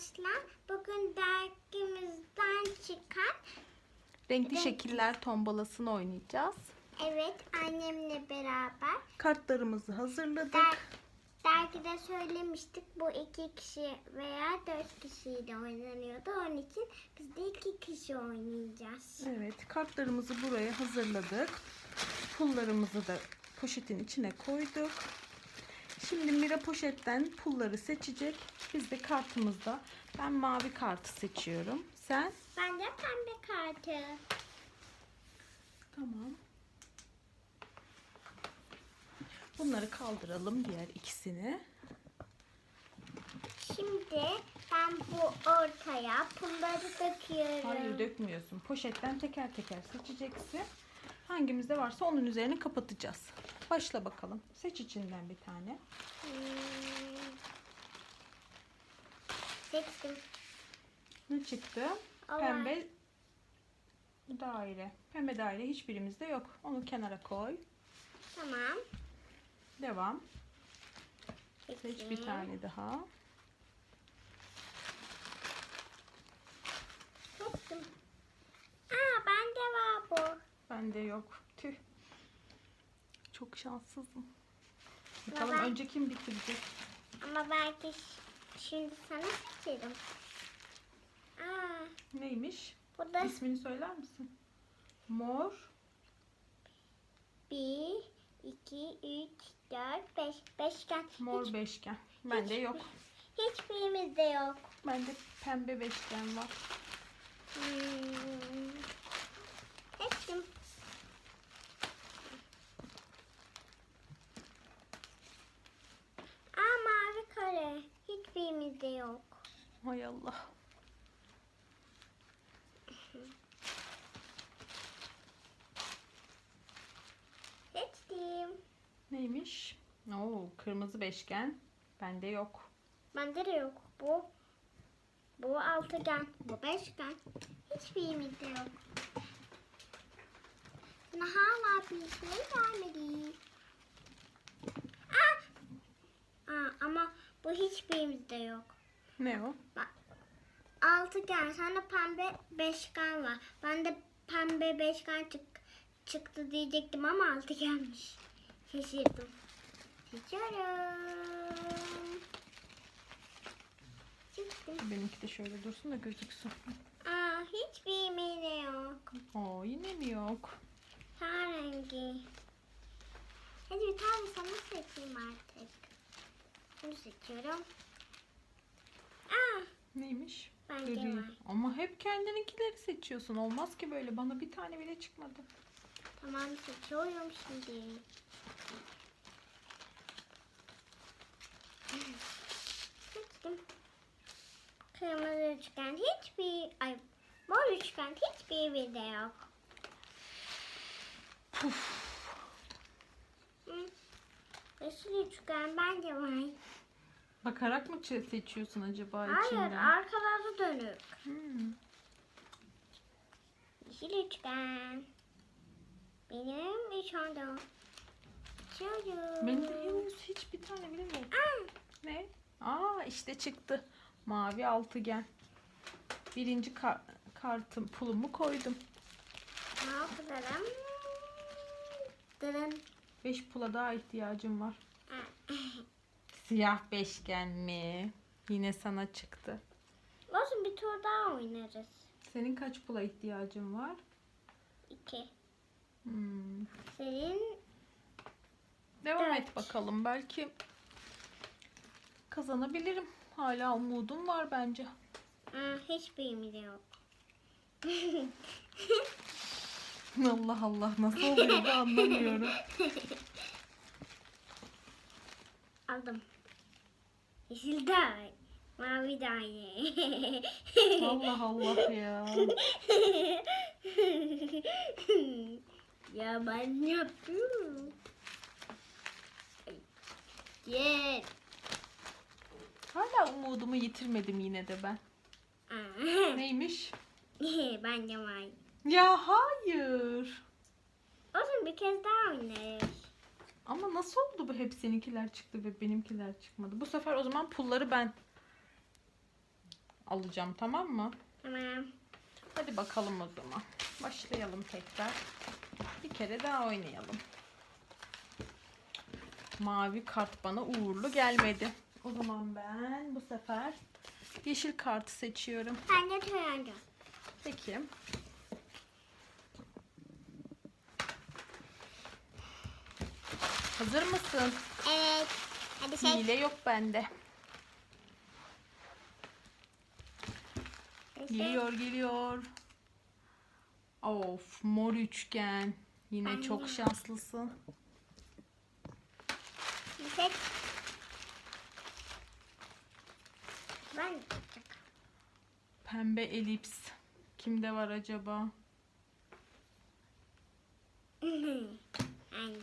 arkadaşlar. Bugün dergimizden çıkan Renkli Renk- şekiller tombalasını oynayacağız. evet annemle beraber Kartlarımızı hazırladık. der, dergide söylemiştik bu iki kişi veya dört kişiyle oynanıyordu. Onun için biz de iki kişi oynayacağız. Evet, kartlarımızı buraya hazırladık. Pullarımızı da poşetin içine koyduk. Şimdi Mira poşetten pulları seçecek. Biz de kartımızda ben mavi kartı seçiyorum. Sen? Ben de pembe kartı. Tamam. Bunları kaldıralım diğer ikisini. Şimdi ben bu ortaya pulları döküyorum. Hayır dökmüyorsun. Poşetten teker teker seçeceksin. Hangimizde varsa onun üzerine kapatacağız. Başla bakalım. Seç içinden bir tane. Hmm. Seçtim. Ne çıktı? Olay. Pembe daire. Pembe daire hiçbirimizde yok. Onu kenara koy. Tamam. Devam. Seç bir tane daha. Seçtim. Aa bende var bu. Bende yok. Tüh. Çok şanssızım. Bakalım ben- önce kim bitirecek? Ama belki şimdi sana seçerim. Aa Neymiş? burada İsmini söyler misin? Mor. bir, iki, üç, dört, beş. Beşgen. Mor Hiç, beşgen. Bende yok. hiçbirimizde yok. Bende pembe beşgen var. Hmm. Seçtim. Aa mavi kare. Hiçbirimizde yok. Hay Allah. Seçtim. Neymiş? Oo, kırmızı beşgen. Bende yok. Bende de yok. Bu bu altıgen. Bu beşgen. Hiçbirimizde yok. Hala bir şey gelmedi. Aa! Aa, ama bu hiçbirimizde yok. Ne o? Bak. Altıgen. Sana pembe beşgen var. Ben de pembe beşgen çık çıktı diyecektim ama altıgenmiş. Şaşırdım. Seçiyorum. Seçtim. Benimki de şöyle dursun da gözüksün. Aa, hiçbir de yok. Oo, yine mi yok? Ten rengi. Hadi bir tane sana seçeyim artık. Bunu seçiyorum. Aa, Neymiş? Bende Gri. var. Ama hep kendininkileri seçiyorsun. Olmaz ki böyle. Bana bir tane bile çıkmadı. tamam seçiyorum şimdi. Seçtim. Kırmızı üçgen hiçbir, ay mor üçgen hiçbir de yok. Puf. Hı. Yeşil üçgen bence var. Bakarak mı seçiyorsun acaba Hayır, içinden? arkaları dönük. Hmm. Yeşil üçgen. Benim üç anda. Açıyorum. Benim de henüz hiçbir tane bile yok. Aa, Ne? Aa işte çıktı. Mavi altıgen. Birinci kar- kartım pulumu koydum. ne yapalım? Dırın. Beş pula daha ihtiyacım var. Aa, Siyah beşgen mi? Yine sana çıktı. Olsun bir tur daha oynarız. Senin kaç pula ihtiyacın var? İki. Hmm. Senin Devam Dört. et bakalım. Belki kazanabilirim. Hala umudum var bence. Aa, hiçbirimiz yok. Allah Allah nasıl oluyor bu anlamıyorum. Aldım. Yeşil day. Mavi day. Allah Allah ya. ya ben yapıyorum. Gel. Hala umudumu yitirmedim yine de ben. Aa, Neymiş? ben de var. Ya hayır. Olsun bir kez daha oynarız. Ama nasıl oldu bu hep seninkiler çıktı ve benimkiler çıkmadı? Bu sefer o zaman pulları ben alacağım tamam mı? Tamam. Hadi bakalım o zaman. Başlayalım tekrar. Bir kere daha oynayalım. Mavi kart bana uğurlu gelmedi. O zaman ben bu sefer yeşil kartı seçiyorum. Ben de turuncu. Peki. Hazır mısın? Evet. Hadi şey. Hile yok bende. Geliyor geliyor. Of mor üçgen. Yine Aynen. çok şanslısın. Seç. Ben Pembe elips. Kimde var acaba? Ben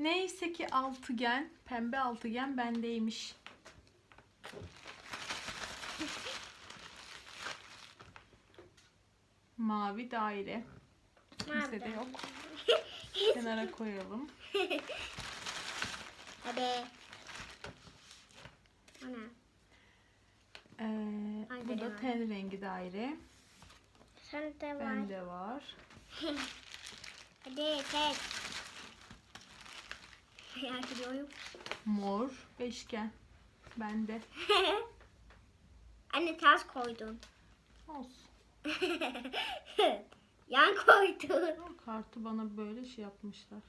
Neyse ki altıgen. Pembe altıgen bendeymiş. Mavi daire. Kimse de yok. Kenara koyalım. Hadi. Ana. Ee, Hangi bu da ten rengi daire. Sen de var. Bende var. Hadi seç. Merak ediyorum. Mor beşgen. Bende. Anne ters koydun. Olsun. Yan koydun. Kartı bana böyle şey yapmışlar.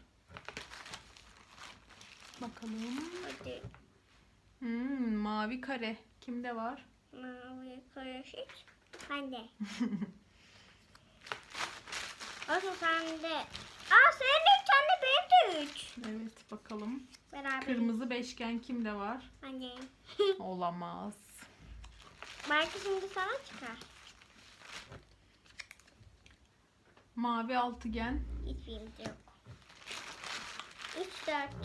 Bakalım. Hadi. Hmm, mavi kare. Kimde var? Mavi karışık. Ben de. Olsun sen de. Aa senin de üç anne benim de üç. Evet bakalım. Beraber. Kırmızı beşgen kimde var? Anne. Olamaz. Belki şimdi sana çıkar. Mavi altıgen. Hiçbirimizde yok. Üç dört.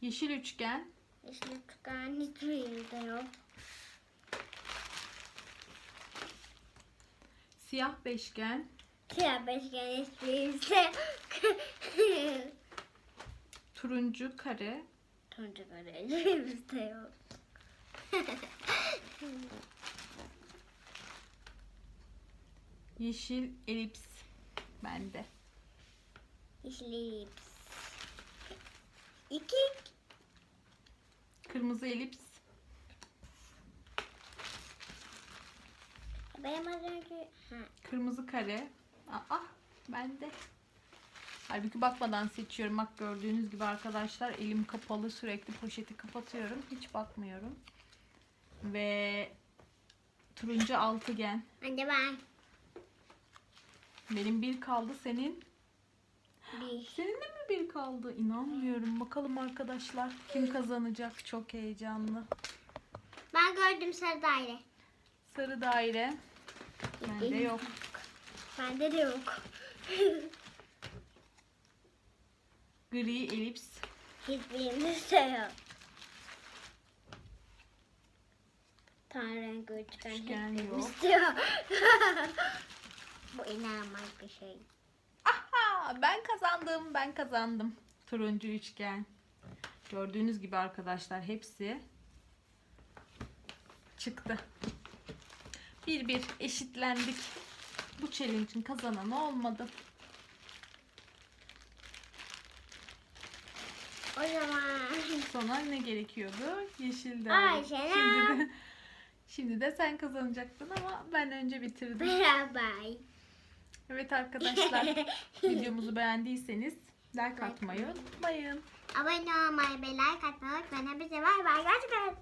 Yeşil üçgen. Yeşil çıkan hiçbirimizde yok. Siyah beşgen. Beşgen hiçbirimizde. Turuncu kare. Turuncu kare hiçbirimizde yok. Yeşil elips. Bende. Yeşil elips. İki. Kırmızı elips. Benim az önce... Ha. Kırmızı kare. Aa, bende. Halbuki bakmadan seçiyorum. Bak gördüğünüz gibi arkadaşlar elim kapalı sürekli poşeti kapatıyorum. Hiç bakmıyorum. Ve turuncu altıgen. Anne ben. Benim bir kaldı. Senin? Bir. Senin de mi bir kaldı? İnanmıyorum. Bakalım arkadaşlar kim kazanacak? Çok heyecanlı. Ben gördüm sarı daire. Sarı daire. Bende yok. Bende de yok. Gri elips. Hiçbirimizde yok. Tan rengi üçgen Üçgen hiçbirimizde yok. Bu inanılmaz bir şey. Aha ben kazandım ben kazandım. Turuncu üçgen. Gördüğünüz gibi arkadaşlar hepsi çıktı. Bir bir eşitlendik. Bu challenge'ın kazananı olmadı. O zaman Sonra ne gerekiyordu? Yeşil de. Ay, Şimdi de, şimdi de sen kazanacaktın ama ben önce bitirdim. beraber. Evet arkadaşlar videomuzu beğendiyseniz like atmayı unutmayın. Abone olmayı ve like atmayı unutmayın. Hepinize bay bay. Gerçekten.